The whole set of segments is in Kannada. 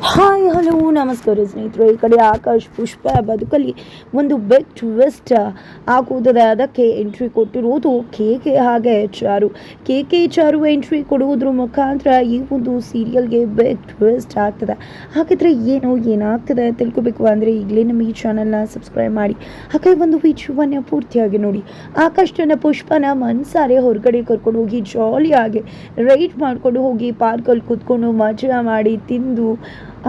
Hi. ಹಲೋ ನಮಸ್ಕಾರ ಸ್ನೇಹಿತರು, ಈ ಕಡೆ ಆಕಾಶ್ ಪುಷ್ಪ ಬದುಕಲ್ಲಿ ಒಂದು ಬೆಗ್ ಟ್ವಿಸ್ಟ್ ಹಾಕುವುದರ ಅದಕ್ಕೆ ಎಂಟ್ರಿ ಕೊಟ್ಟಿರುವುದು ಕೆ ಕೆ ಹಾಗೆ Charu K K Charu entry ಕೊಡುವುದ್ರ ಮುಖಾಂತರ ಈ ಒಂದು ಸೀರಿಯಲ್ಗೆ ಬೆಗ್ ಟ್ವಿಸ್ಟ್ ಆಗ್ತದೆ. ಹಾಗಿದ್ರೆ ಏನು, ಏನಾಗ್ತದೆ ತಿಳ್ಕೊಬೇಕು ಅಂದರೆ ಈಗಲೇ ನಮ್ಮ ಈ ಚಾನಲ್ನ ಸಬ್ಸ್ಕ್ರೈಬ್ ಮಾಡಿ. ಹಾಗೆ ಒಂದು ವಿಡಿಯೋವನ್ನು ಪೂರ್ತಿಯಾಗಿ ನೋಡಿ. ಆಕಾಶ್ ತನ್ನ ಪುಷ್ಪನ ಮನ್ಸಾರೆ ಹೊರಗಡೆ ಕರ್ಕೊಂಡು ಹೋಗಿ ಜಾಲಿಯಾಗಿ ರೈಡ್ ಮಾಡ್ಕೊಂಡು ಹೋಗಿ ಪಾರ್ಕಲ್ಲಿ ಕೂತ್ಕೊಂಡು ಮಜಾ ಮಾಡಿ ತಿಂದು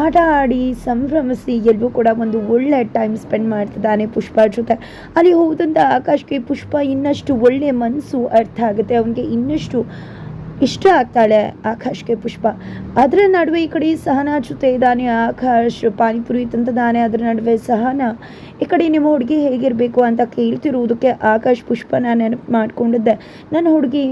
ಆಟ ಆಡಿ ಸಂಭ್ರಮಿಸಿ ಎಲ್ಲರೂ ಕೂಡ ಒಂದು ಒಳ್ಳೆ ಟೈಮ್ ಸ್ಪೆಂಡ್ ಮಾಡ್ತಿದ್ದಾನೆ ಪುಷ್ಪ ಜೊತೆ. ಅಲ್ಲಿ ಹೋದಂಥ ಆಕಾಶ್ಗೆ ಪುಷ್ಪ ಇನ್ನಷ್ಟು ಒಳ್ಳೆ ಮನಸ್ಸು ಅರ್ಥ ಆಗುತ್ತೆ. ಅವನಿಗೆ ಇನ್ನಷ್ಟು ಇಷ್ಟ ಆಗ್ತಾಳೆ ಆಕಾಶ್ಗೆ ಪುಷ್ಪ. ಅದರ ನಡುವೆ ಈ ಕಡೆ ಸಹನಾ ಜೊತೆ ಇದ್ದಾನೆ ಆಕಾಶ್, ಪಾನಿಪುರಿ ತಂತದಾನೆ ಅದರ ನಡುವೆ ಸಹನಾ, ಈ ಕಡೆ ನಿಮ್ಮ ಹುಡುಗಿ ಹೇಗಿರಬೇಕು? ಅಂತ ಕೇಳ್ತಿರುವುದಕ್ಕೆ ಆಕಾಶ್ ಪುಷ್ಪನ ನೆನಪು ಮಾಡಿಕೊಂಡಿದ್ದೆ. ನನ್ನ ಹುಡುಗಿ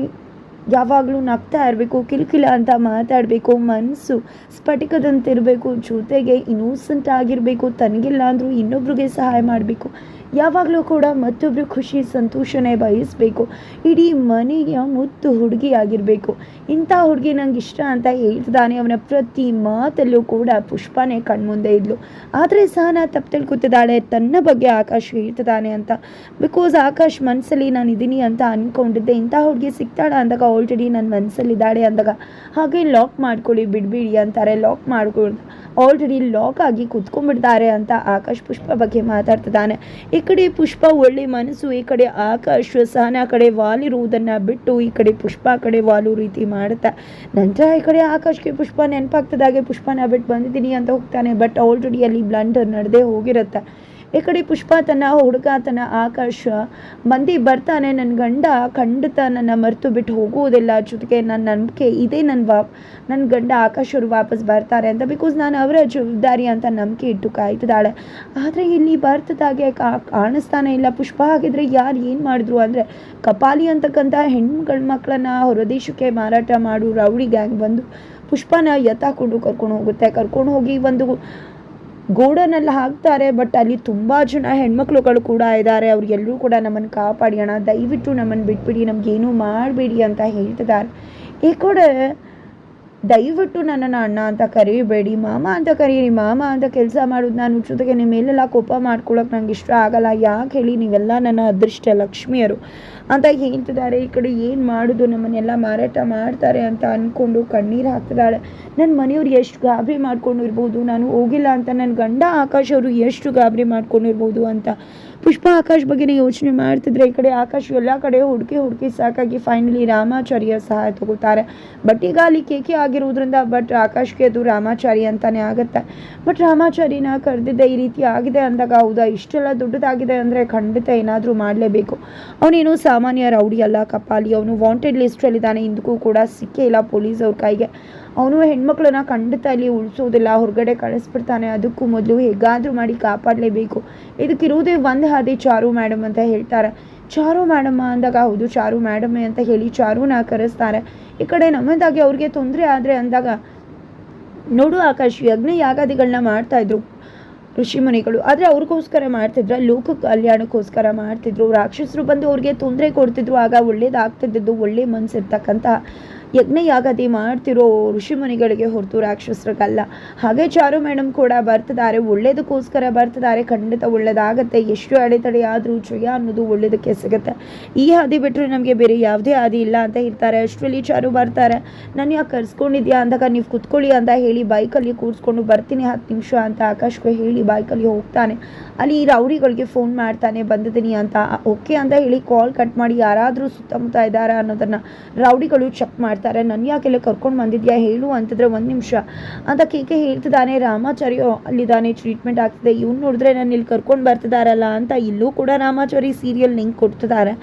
ಯಾವಾಗಲೂ ನಗ್ತಾ ಇರಬೇಕು, ಕಿಲ್ಕಿಲ ಅಂತ ಮಾತಾಡಬೇಕು ಮನಸ್ಸು ಸ್ಫಟಿಕದಂತಿರಬೇಕು, ಜೊತೆಗೆ ಇನ್ನೋಸೆಂಟ್ ಆಗಿರಬೇಕು ತನಗಿಲ್ಲ ಅಂದರೂ ಇನ್ನೊಬ್ರಿಗೆ ಸಹಾಯ ಮಾಡಬೇಕು. ಯಾವಾಗಲೂ ಕೂಡ ಮತ್ತೊಬ್ಬರು ಖುಷಿ, ಸಂತೋಷನೇ ಬಯಸಬೇಕು. ಇಡೀ ಮನೆಯ ಮುತ್ತು ಹುಡುಗಿ ಆಗಿರಬೇಕು ಇಂಥ ಹುಡುಗಿ ನಂಗೆ ಇಷ್ಟ ಅಂತ ಹೇಳ್ತಿದ್ದಾನೆ. ಅವನ ಪ್ರತಿ ಮಾತಲ್ಲೂ ಕೂಡ ಪುಷ್ಪನೇ ಕಣ್ಮುಂದೆ ಇದ್ಲು. ಆದರೆ ಸಹನ ತಪ್ಪು ಕೂತಿದ್ದಾಳೆ. ತನ್ನ ಬಗ್ಗೆ ಆಕಾಶ್ ಹೇಳ್ತಿದ್ದಾನೆ ಅಂತ. ಬಿಕಾಸ್ ಆಕಾಶ್ ಮನಸ್ಸಲ್ಲಿ ನಾನು ಇದ್ದೀನಿ ಅಂತ ಅಂದ್ಕೊಂಡಿದ್ದೆ ಇಂಥ ಹುಡುಗಿ ಸಿಗ್ತಾಳೆ ಅಂದಾಗ ಆಲ್ರೆಡಿ ನನ್ನ ಮನಸ್ಸಲ್ಲಿದ್ದಾಳೆ ಅಂದಾಗ. ಹಾಗೆ ಲಾಕ್ ಮಾಡ್ಕೊಳ್ಳಿ, ಬಿಡ್ಬಿಡಿ ಅಂತಾರೆ. ಲಾಕ್ ಮಾಡ್ಕೊಂಡು ಆಲ್ರೆಡಿ ಲಾಕ್ ಆಗಿ ಕೂತ್ಕೊಂಡ್ಬಿಡ್ತಾರೆ ಅಂತ ಆಕಾಶ್ ಪುಷ್ಪ ಬಗ್ಗೆ ಮಾತಾಡ್ತಿದ್ದಾನೆ. ಈ ಕಡೆ ಪುಷ್ಪ ಒಳ್ಳೆ ಮನಸ್ಸು, ಈ ಕಡೆ ಆಕಾಶ ಸಹನ ಕಡೆ ವಾಲಿರುವುದನ್ನು ಬಿಟ್ಟು ಈ ಕಡೆ ಪುಷ್ಪ ಕಡೆ ವಾಲು ರೀತಿ ಮಾಡುತ್ತಾ. ನಂತರ ಈ ಕಡೆ ಆಕಾಶಕ್ಕೆ ಪುಷ್ಪ ನೆನಪಾಗ್ತದಾಗೆ ಪುಷ್ಪನ ಬಿಟ್ಟು ಬಂದಿದ್ದೀನಿ ಅಂತ ಹೋಗ್ತಾನೆ. ಬಟ್ ಆಲ್ರೆಡಿ ಅಲ್ಲಿ ಬ್ಲಂಡರ್ ನಡೆದೇ ಹೋಗಿರುತ್ತೆ. ಈ ಕಡೆ ಪುಷ್ಪ ತನ್ನ ಹುಡುಗ ಆಕಾಶ. ಮಂದಿ ಬರ್ತಾನೆ ನನ್ನ ಗಂಡ, ಖಂಡಿತ ನನ್ನ ಮರೆತು ಬಿಟ್ಟು ಹೋಗುವುದಿಲ್ಲ. ಜೊತೆಗೆ ನನ್ನ ನಂಬಿಕೆ ಇದೇ ನನ್ನ ವಾ ನನ್ನ ಗಂಡ ಆಕಾಶ್ ಅವರು ವಾಪಸ್ ಬರ್ತಾರೆ ಅಂತ. ಬಿಕಾಸ್ ನಾನು ಅವರ ಜವಾಬ್ದಾರಿ ಅಂತ ನಂಬಿಕೆ ಇಟ್ಟು ಕಾಯ್ತಿದ್ದಾಳೆ. ಆದರೆ ಇಲ್ಲಿ ಬರ್ತದಾಗೆ ಕಾಣಿಸ್ತಾನೆ ಇಲ್ಲ. ಪುಷ್ಪ ಹಾಗಿದ್ರೆ ಯಾರು ಏನು ಮಾಡಿದ್ರು ಅಂದರೆ, ಕಪಾಲಿ ಅಂತಕ್ಕಂಥ ಹೆಣ್ಗಳ ಮಕ್ಕಳನ್ನ ಹೊರದೇಶಕ್ಕೆ ಮಾರಾಟ ಮಾಡು, ರೌಡಿ ಗ್ಯಾಂಗ್ ಬಂದು ಪುಷ್ಪನ ಎತ್ತಾಕೊಂಡು ಕರ್ಕೊಂಡು ಹೋಗುತ್ತೆ. ಕರ್ಕೊಂಡು ಹೋಗಿ ಒಂದು ಗೋಡನಲ್ಲಿ ಹಾಕ್ತಾರೆ ಬಟ್ ಅಲ್ಲಿ ತುಂಬ ಜನ ಹೆಣ್ಮಕ್ಳುಗಳು ಕೂಡ ಇದ್ದಾರೆ. ಅವ್ರಿಗೆಲ್ಲರೂ ಕೂಡ ನಮ್ಮನ್ನು ಕಾಪಾಡಿ ಅಣ್ಣ, ದಯವಿಟ್ಟು ನಮ್ಮನ್ನು ಬಿಟ್ಬಿಡಿ, ನಮಗೇನು ಮಾಡಬೇಡಿ ಅಂತ ಹೇಳ್ತಿದ್ದಾರೆ. ಈ ಕಡೆ ದಯವಿಟ್ಟು ನನ್ನನ್ನು ಅಣ್ಣ ಅಂತ ಕರೀಬೇಡಿ, ಮಾಮ ಅಂತ ಕರೀರಿ, ಮಾಮ ಅಂತ ಕೆಲಸ ಮಾಡೋದು ನಾನು ಜೊತೆಗೆ ನಿಮ್ಮ ಮೇಲೆಲ್ಲ ಕೋಪ ಮಾಡ್ಕೊಳಕ್ಕೆ ನಂಗೆ ಇಷ್ಟ ಆಗಲ್ಲ. ಯಾಕೆ ಹೇಳಿ, ನೀವೆಲ್ಲ ನನ್ನ ಅದೃಷ್ಟ ಲಕ್ಷ್ಮಿಯರು ಅಂತ ಹೇಳ್ತಿದ್ದಾರೆ. ಈ ಕಡೆ ಏನು ಮಾಡೋದು, ನಮ್ಮನ್ನೆಲ್ಲ ಮಾರಾಟ ಮಾಡ್ತಾರೆ ಅಂತ ಅಂದ್ಕೊಂಡು ಕಣ್ಣೀರು ಹಾಕ್ತಿದ್ದಾಳೆ. ನನ್ನ ಮನೆಯವ್ರು ಎಷ್ಟು ಗಾಬರಿ ಮಾಡ್ಕೊಂಡಿರ್ಬೋದು, ನಾನು ಹೋಗಿಲ್ಲ ಅಂತ ನನ್ನ ಗಂಡ ಆಕಾಶ್ ಅವರು ಎಷ್ಟು ಗಾಬರಿ ಮಾಡ್ಕೊಂಡಿರ್ಬೋದು ಅಂತ ಪುಷ್ಪ ಆಕಾಶ್ ಬಗ್ಗೆನೇ ಯೋಚನೆ ಮಾಡ್ತಿದ್ರೆ ಈ ಕಡೆ ಆಕಾಶ್ ಎಲ್ಲ ಕಡೆ ಹುಡುಕಿ ಹುಡುಕಿ ಸಾಕಾಗಿ ಫೈನಲಿ ರಾಮಾಚಾರ್ಯ ಸಹಾಯ ತಗೋತಾರೆ. ಬಟ್ ಈಗ ಅಲ್ಲಿ ಕೇಕೆ ಆಗಿರೋದ್ರಿಂದ ಬಟ್ ಆಕಾಶ್ಗೆ ಅದು ರಾಮಾಚಾರಿ ಅಂತಾನೆ ಆಗುತ್ತೆ. ಬಟ್ ರಾಮಾಚಾರಿನ ಕರೆದಿದ್ದೆ ಈ ರೀತಿ ಆಗಿದೆ ಅಂದಾಗ ಹೌದಾ? ಇಷ್ಟೆಲ್ಲ ದೊಡ್ಡದಾಗಿದೆ ಅಂದರೆ ಖಂಡಿತ ಏನಾದರೂ ಮಾಡಲೇಬೇಕು. ಅವನೇನು ಸಾಮಾನ್ಯ ರೌಡಿ ಅಲ್ಲ, ಕಪಾಲಿ. ಅವನು ವಾಂಟೆಡ್ ಲಿಸ್ಟಲ್ಲಿದ್ದಾನೆ ಇಂದಿಗೂ ಕೂಡ ಸಿಕ್ಕೇ ಇಲ್ಲ ಪೊಲೀಸ್ ಅವ್ರ ಕೈಗೆ. ಅವನು ಹೆಣ್ಮಕ್ಳನ್ನ ಖಂಡಿತ ಅಲ್ಲಿ ಉಳಿಸೋದಿಲ್ಲ, ಹೊರಗಡೆ ಕಳಿಸ್ಬಿಡ್ತಾನೆ. ಅದಕ್ಕೂ ಮೊದಲು ಹೇಗಾದರೂ ಮಾಡಿ ಕಾಪಾಡಲೇಬೇಕು. ಇದಕ್ಕಿರುವುದೇ ಒಂದು ಹಾದಿ ಚಾರು ಮೇಡಮ್ ಅಂತ ಹೇಳ್ತಾರೆ. ಚಾರು ಮೇಡಮ್ಮ ಅಂದಾಗ, ಹೌದು, ಚಾರು ಮೇಡಮ್ಮೆ ಅಂತ ಹೇಳಿ ಚಾರುನ ಕರೆಸ್ತಾರೆ. ಈ ಕಡೆ ನಮ್ಮದಾಗಿ ಅವ್ರಿಗೆ ತೊಂದರೆ ಆದರೆ ಅಂದಾಗ, ನೋಡು ಆಕಾಶ್, ಯಜ್ಞ ಯಾಗಾದಿಗಳನ್ನ ಮಾಡ್ತಾ ಇದ್ರು ಋಷಿ ಮುನಿಗಳು. ಆದರೆ ಅವ್ರಿಗೋಸ್ಕರ ಮಾಡ್ತಿದ್ರು, ಲೋಕ ಕಲ್ಯಾಣಕ್ಕೋಸ್ಕರ ಮಾಡ್ತಿದ್ರು. ರಾಕ್ಷಸರು ಬಂದು ಅವ್ರಿಗೆ ತೊಂದರೆ ಕೊಡ್ತಿದ್ರು, ಆಗ ಒಳ್ಳೇದಾಗ್ತಿದ್ದು ಒಳ್ಳೆ ಮನ್ಸಿರ್ತಕ್ಕಂಥ ಯಜ್ಞ ಯಾಗದಿ ಮಾಡ್ತಿರೋ ಋಷಿಮುನಿಗಳಿಗೆ ಹೊರತು ರಾಕ್ಷಸರಿಗಲ್ಲ. ಹಾಗೆ ಚಾರು ಮೇಡಮ್ ಕೂಡ ಬರ್ತಿದ್ದಾರೆ ಒಳ್ಳೇದಕ್ಕೋಸ್ಕರ ಬರ್ತಿದ್ದಾರೆ ಖಂಡಿತ ಒಳ್ಳೇದಾಗತ್ತೆ. ಎಷ್ಟು ಅಡೆತಡೆ ಆದರೂ ಜಯ ಅನ್ನೋದು ಒಳ್ಳೇದಕ್ಕೆ ಸಿಗುತ್ತೆ. ಈ ಹಾದಿ ಬಿಟ್ಟರೆ ನಮಗೆ ಬೇರೆ ಯಾವುದೇ ಹಾದಿ ಇಲ್ಲ ಅಂತ ಇರ್ತಾರೆ ಅಷ್ಟರಲ್ಲಿ ಚಾರು ಬರ್ತಾರೆ, ನಾನು ಯಾಕೆ ಕರ್ಸ್ಕೊಂಡಿದ್ಯಾ ಅಂದಾಗ ನೀವು ಕುತ್ಕೊಳ್ಳಿ ಅಂತ ಹೇಳಿ ಬೈಕಲ್ಲಿ ಕೂರಿಸ್ಕೊಂಡು ಬರ್ತೀನಿ, ಹತ್ತು ನಿಮಿಷ ಅಂತ ಆಕಾಶ್ಗೆ ಹೇಳಿ ಬೈಕಲ್ಲಿ ಹೋಗ್ತಾನೆ. ಅಲ್ಲಿ ರೌಡಿಗಳಿಗೆ ಫೋನ್ ಮಾಡ್ತಾನೆ, ಬಂದಿದ್ದೀನಿ ಅಂತ. ಓಕೆ ಅಂತ ಹೇಳಿ ಕಾಲ್ ಕಟ್ ಮಾಡಿ ಯಾರಾದರೂ ಸುತ್ತಮುತ್ತ ಇದ್ದಾರಾ ಅನ್ನೋದನ್ನು ರೌಡಿಗಳು ಚೆಕ್ ಮಾಡ್ತಾರೆ. ನನ್ನ ಯಾಕೆಲ್ಲ ಕರ್ಕೊಂಡು ಬಂದಿದ್ಯಾ? ಹೇಳು ಅಂತಂದರೆ ಒಂದು ನಿಮಿಷ. ಅಂತ ಕೇಕೆ ಹೇಳ್ತಿದ್ದಾನೆ. ರಾಮಾಚಾರಿ ಅಲ್ಲಿದ್ದಾನೆ ಟ್ರೀಟ್ಮೆಂಟ್ ಆಗ್ತಿದೆ. ಇವ್ನು ನೋಡಿದ್ರೆ ನಾನು ಇಲ್ಲಿ ಕರ್ಕೊಂಡು ಬರ್ತಿದಾರಲ್ಲ ಅಂತ ಇಲ್ಲೂ ಕೂಡ ರಾಮಾಚಾರಿ ಸೀರಿಯಲ್ ಲಿಂಕ್ ಕೊಡ್ತಿದ್ದಾರೆ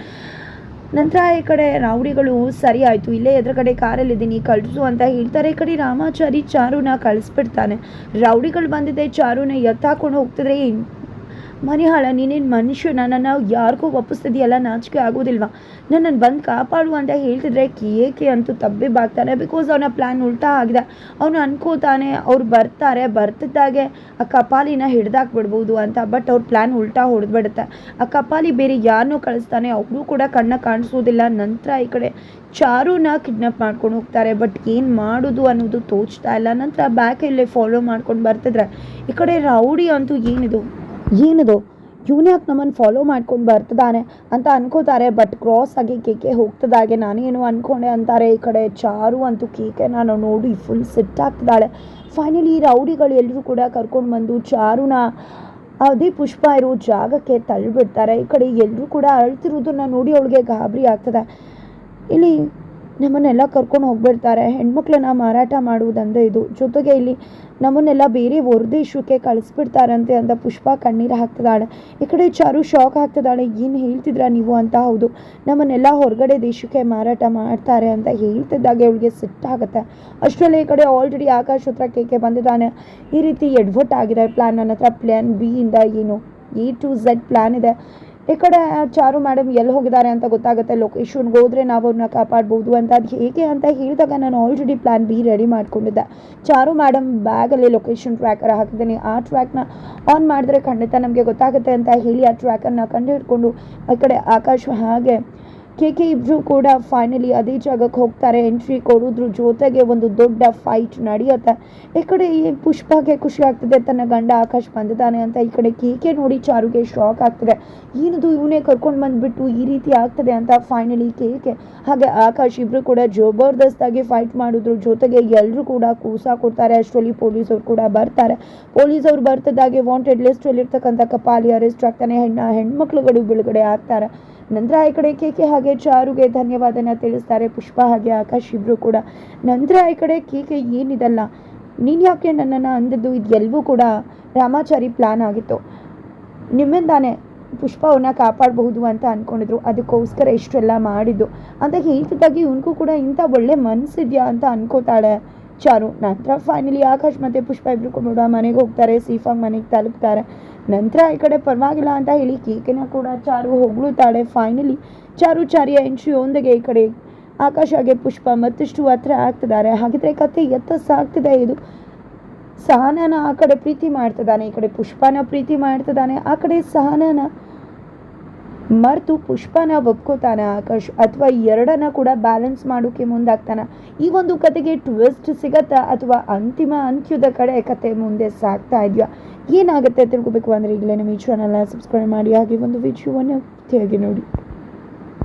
ನಂತರ ಈ ಕಡೆ ರಾವುಡಿಗಳು ಸರಿ ಆಯಿತು, ಇಲ್ಲೇ ಎದುರುಗಡೆ ಕಾರಲ್ಲಿದ್ದೀನಿ ಕಳಿಸು ಅಂತ ಹೇಳ್ತಾರೆ. ಈ ಕಡೆ ರಾಮಾಚಾರಿ ಚಾರುನ ಕಳಿಸ್ಬಿಡ್ತಾನೆ. ರೌಡಿಗಳು ಬಂದಿದ್ದೆ, ಚಾರುನ ಎತ್ತಾಕೊಂಡು ಹೋಗ್ತಿದ್ರೆ ಮನಿಹಾಳ, ನೀನೇನು ಮನುಷ್ಯನ ನನ್ನ ಯಾರಿಗೂ ಒಪ್ಪಿಸ್ತಿದೆಯಲ್ಲ, ನಾಚಿಕೆ ಆಗೋದಿಲ್ವಾ? ನನ್ನನ್ನು ಬಂದು ಕಾಪಾಡು ಅಂತ ಹೇಳ್ತಿದ್ರೆ ಏಕೆ ಅಂತೂ ತಬ್ಬಿ ಬಾಗ್ತಾನೆ ಬಿಕಾಸ್ ಅವನ ಪ್ಲ್ಯಾನ್ ಉಲ್ಟಾ ಆಗಿದೆ. ಅವನು ಅನ್ಕೋತಾನೆ, ಅವ್ರು ಬರ್ತಾರೆ. ಬರ್ತಿದ್ದಾಗೆ ಆ ಕಪಾಲಿನ ಹಿಡ್ದಾಕ್ಬಿಡ್ಬೋದು ಅಂತ. ಬಟ್ ಅವ್ರ ಪ್ಲ್ಯಾನ್ ಉಲ್ಟಾ ಹೊಡೆದ್ಬಿಡುತ್ತೆ. ಆ ಕಪಾಲಿ ಬೇರೆ ಯಾರನ್ನೂ ಕಳಿಸ್ತಾನೆ. ಅವರು ಕೂಡ ಕಣ್ಣ ಕಾಣಿಸೋದಿಲ್ಲ. ನಂತರ ಈ ಕಡೆ ಚಾರೂನ ಕಿಡ್ನಾಪ್ ಮಾಡ್ಕೊಂಡು ಹೋಗ್ತಾರೆ. ಬಟ್ ಏನು ಮಾಡೋದು ಅನ್ನೋದು ತೋಚ್ತಾ ಇಲ್ಲ. ನಂತರ ಬ್ಯಾಕಲ್ಲೇ ಫಾಲೋ ಮಾಡ್ಕೊಂಡು ಬರ್ತಿದ್ರೆ ಈ ಕಡೆ ರೌಡಿ ಅಂತೂ ಏನಿದು? ಏನಿದು? ಇವನು ಯಾಕೆ ನಮ್ಮನ್ನು ಫಾಲೋ ಮಾಡ್ಕೊಂಡು ಬರ್ತಿದ್ದಾನೆ ಅಂತ ಅನ್ಕೋತಾರೆ ಬಟ್ ಕ್ರಾಸ್ ಆಗಿ ಕೇಕೆ ಹೋಗ್ತದಾಗೆ ನಾನೇನು ಅನ್ಕೊಂಡೆ ಅಂತಾರೆ, ಈ ಕಡೆ ಚಾರು ಅಂತೂ ಕೇಕೆ ನಾನು ನೋಡಿ ಫುಲ್ ಸೆಟ್ ಆಗ್ತಿದ್ದಾಳೆ. ಫೈನಲಿ ರೌಡಿಗಳು ಎಲ್ಲರೂ ಕೂಡ ಕರ್ಕೊಂಡು ಬಂದು ಚಾರುನ, ಅದೇ ಪುಷ್ಪ ಇರೋ ಜಾಗಕ್ಕೆ ತಳ್ಳಿಬಿಡ್ತಾರೆ. ಈ ಕಡೆ ಎಲ್ಲರೂ ಕೂಡ ಅಳ್ತಿರೋದನ್ನ ನೋಡಿ ಅವಳಿಗೆ ಗಾಬರಿ ಆಗ್ತದೆ. ಇಲ್ಲಿ ನಮ್ಮನ್ನೆಲ್ಲ ಕರ್ಕೊಂಡು ಹೋಗ್ಬಿಡ್ತಾರೆ. ಹೆಣ್ಮಕ್ಳನ್ನ ಮಾರಾಟ ಮಾಡುವುದಂದೇ ಇದು. ಜೊತೆಗೆ ಇಲ್ಲಿ ನಮ್ಮನ್ನೆಲ್ಲ ಬೇರೆ ಹೊರದೇಶಕ್ಕೆ ಕಳಿಸ್ಬಿಡ್ತಾರಂತೆ ಅಂತ ಪುಷ್ಪ ಕಣ್ಣೀರು ಹಾಕ್ತಿದ್ದಾಳೆ. ಈ ಕಡೆ ಚಾರು ಶಾಕ್ ಆಗ್ತಿದ್ದಾಳೆ ಏನು ಹೇಳ್ತಿದ್ರ ನೀವು ಅಂತ? ಹೌದು. ನಮ್ಮನ್ನೆಲ್ಲ ಹೊರಗಡೆ ದೇಶಕ್ಕೆ ಮಾರಾಟ ಮಾಡ್ತಾರೆ ಅಂತ ಹೇಳ್ತಿದ್ದಾಗ ಅವಳಿಗೆ ಸಿಟ್ಟಾಗುತ್ತೆ ಅಷ್ಟರಲ್ಲಿ ಈ ಕಡೆ ಆಲ್ರೆಡಿ ಆಕಾಶ್ ಹತ್ರ ಕೇಕೆ ಬಂದಿದ್ದಾನೆ. ಈ ರೀತಿ ಎಡ್ವರ್ಟ್ ಆಗಿದೆ ಪ್ಲ್ಯಾನ್ ನನ್ನ ಹತ್ರ ಪ್ಲ್ಯಾನ್ ಬಿ ಇಂದ ಏನು ಎ ಟು ಝೆಡ್ ಪ್ಲ್ಯಾನ್ ಇದೆ. ಈ ಕಡೆ ಚಾರು ಮೇಡಮ್ ಎಲ್ಲಿ ಹೋಗಿದ್ದಾರೆ ಅಂತ ಗೊತ್ತಾಗುತ್ತೆ. ಲೊಕೇಶನ್ಗೆ ಹೋದ್ರೆ ನಾವು ಅವ್ರನ್ನ ಕಾಪಾಡ್ಬೋದು ಅಂತ ಅದು ಹೇಗೆ ಅಂತ ಹೇಳಿದಾಗ ನಾನು ಆಲ್ರೆಡಿ ಪ್ಲ್ಯಾನ್ ಬಿ ರೆಡಿ ಮಾಡ್ಕೊಂಡಿದ್ದೆ. ಚಾರು ಮೇಡಮ್ ಬ್ಯಾಗಲ್ಲಿ ಲೊಕೇಶನ್ ಟ್ರ್ಯಾಕರ್ ಹಾಕಿದ್ದೀನಿ. ಆ ಟ್ರ್ಯಾಕ್ನ ಆನ್ ಮಾಡಿದ್ರೆ ಖಂಡಿತ ನಮಗೆ ಗೊತ್ತಾಗುತ್ತೆ ಅಂತ ಹೇಳಿ ಆ ಟ್ರ್ಯಾಕನ್ನು ಕಂಡು ಹಿಡ್ಕೊಂಡು ಆ ಕಡೆ ಆಕಾಶ ಹಾಗೆ ಕೆ ಕೆ ಇಬ್ಬರು ಕೂಡ ಫೈನಲಿ ಅದೇ ಜಾಗಕ್ಕೆ ಹೋಗ್ತಾರೆ. ಎಂಟ್ರಿ ಕೊಡೋದ್ರ ಜೊತೆಗೆ ಒಂದು ದೊಡ್ಡ ಫೈಟ್ ನಡೆಯುತ್ತೆ. ಈ ಕಡೆ ಈ ಪುಷ್ಪಗೆ ಖುಷಿ ಆಗ್ತಿದೆ. ತನ್ನ ಗಂಡ ಆಕಾಶ್ ಬಂದಿದ್ದಾನೆ ಅಂತ ಈ ಕಡೆ ಕೇಕೆ ನೋಡಿ ಚಾರುಗೆ ಶಾಕ್ ಆಗ್ತದೆ. ಏನದು ಇವನೇ ಕರ್ಕೊಂಡು ಬಂದ್ಬಿಟ್ಟು ಈ ರೀತಿ ಆಗ್ತದೆ ಅಂತ ಫೈನಲಿ ಕೇಕೆ ಹಾಗೆ ಆಕಾಶ್ ಇಬ್ರು ಕೂಡ ಜಬರ್ದಸ್ತಾಗಿ ಫೈಟ್ ಮಾಡೋದ್ರ. ಜೊತೆಗೆ ಎಲ್ಲರೂ ಕೂಡ ಕೂಸ ಕೊಡ್ತಾರೆ. ಅಷ್ಟರಲ್ಲಿ ಪೊಲೀಸವ್ರು ಕೂಡ ಬರ್ತಾರೆ. ಪೊಲೀಸವ್ರು ಬರ್ತದಾಗೆ ವಾಂಟೆಡ್ ಲಿಸ್ಟಲ್ಲಿರ್ತಕ್ಕಂಥ ಕಪಾಲಿ ಅರೆಸ್ಟ್ ಆಗ್ತಾನೆ. ಹೆಣ್ಣ, ಹೆಣ್ಮಕ್ಳುಗಳು ಬಿಡುಗಡೆ ಆಗ್ತಾರೆ. ನಂತರ ಈ ಕಡೆ ಕೆ ಕೆ ಹಾಗೆ ಚಾರುಗೆ ಧನ್ಯವಾದನ ತಿಳಿಸ್ತಾರೆ. ಪುಷ್ಪ ಹಾಗೆ ಆಕಾಶ್ ಇಬ್ರು ಕೂಡ. ನಂತರ ಈ ಕಡೆ ಕೆ ಕೆ ಏನಿದಲ್ಲ, ನೀನು ಯಾಕೆ ನನ್ನನ್ನು ಅಂದದ್ದು? ಇದೆಲ್ಲವೂ ಕೂಡ ರಾಮಾಚಾರಿ ಪ್ಲಾನ್ ಆಗಿತ್ತು. ನಿಮ್ಮಿಂದಾನೆ ಪುಷ್ಪ ಕಾಪಾಡಬಹುದು ಅಂತ ಅಂದ್ಕೊಂಡಿದ್ರು ಅದಕ್ಕೋಸ್ಕರ ಇಷ್ಟೆಲ್ಲ ಮಾಡಿದ್ದು. ಅಂತ ಹೇಳ್ತಿದ್ದಾಗಿ, ಇವನಿಗೂ ಕೂಡ ಇಂಥ ಒಳ್ಳೆ ಮನ್ಸಿದ್ಯಾ ಅಂತ ಅನ್ಕೋತಾಳೆ. ಚಾರು ನಂತರ ಫೈನಲಿ ಆಕಾಶ್ ಮತ್ತು ಪುಷ್ಪ ಇಬ್ರು ಕೂಡ ಮನೆಗೆ ಹೋಗ್ತಾರೆ. ಸೀಫಾಂಗ್ ಮನೆಗೆ ತಲುಪ್ತಾರೆ. ನಂತರ ಈ ಕಡೆ ಪರವಾಗಿಲ್ಲ ಅಂತ ಹೇಳಿ ಕೇಕೆನ ಕೂಡ ಚಾರು ಹೊಗಳುತ್ತಾಳೆ. ಫೈನಲಿ ಚಾರು, ಚಾರಿಯ ಎಂಟ್ರಿಯೊಂದಿಗೆ ಈ ಕಡೆ ಆಕಾಶ್ ಹಾಗೆ ಪುಷ್ಪ ಮತ್ತಷ್ಟು ಹತ್ರ ಆಗ್ತಿದ್ದಾರೆ. ಹಾಗಿದ್ರೆ ಕತೆ ಎತ್ತ ಸಾಗ್ತಿದೆ ಇದು. ಸಹನನ ಆ ಕಡೆ ಪ್ರೀತಿ ಮಾಡ್ತಿದ್ದಾನೆ. ಈ ಕಡೆ ಪುಷ್ಪನ ಪ್ರೀತಿ ಮಾಡ್ತಿದ್ದಾನೆ. ಆ ಕಡೆ ಸಹನನ ಮರೆತು ಪುಷ್ಪನ ಒಪ್ಕೋತಾನೆ, ಆಕಾಶ್ ಅಥವಾ ಎರಡನ್ನ ಕೂಡ ಬ್ಯಾಲೆನ್ಸ್ ಮಾಡೋಕೆ ಮುಂದಾಗ್ತಾನ. ಈ ಒಂದು ಕತೆಗೆ ಟ್ವಿಸ್ಟ್ ಸಿಗತ್ತಾ ಅಥವಾ ಅಂತಿಮ ಅಂತ್ಯದ ಕಡೆ ಕತೆ ಮುಂದೆ ಸಾಗ್ತಾ ಇದೆಯಾ? ಏನಾಗುತ್ತೆ ತಿಳ್ಕೊಬೇಕು ಅಂದರೆ ಈಗಲೇ ನಮ್ಮ ಈ ಚಾನಲ್ನ ಸಬ್ಸ್ಕ್ರೈಬ್ ಮಾಡಿ, ಹಾಗೆ ಒಂದು ವಿಡಿಯೋವನ್ನು ಪೂರ್ತಿಯಾಗಿ ನೋಡಿ.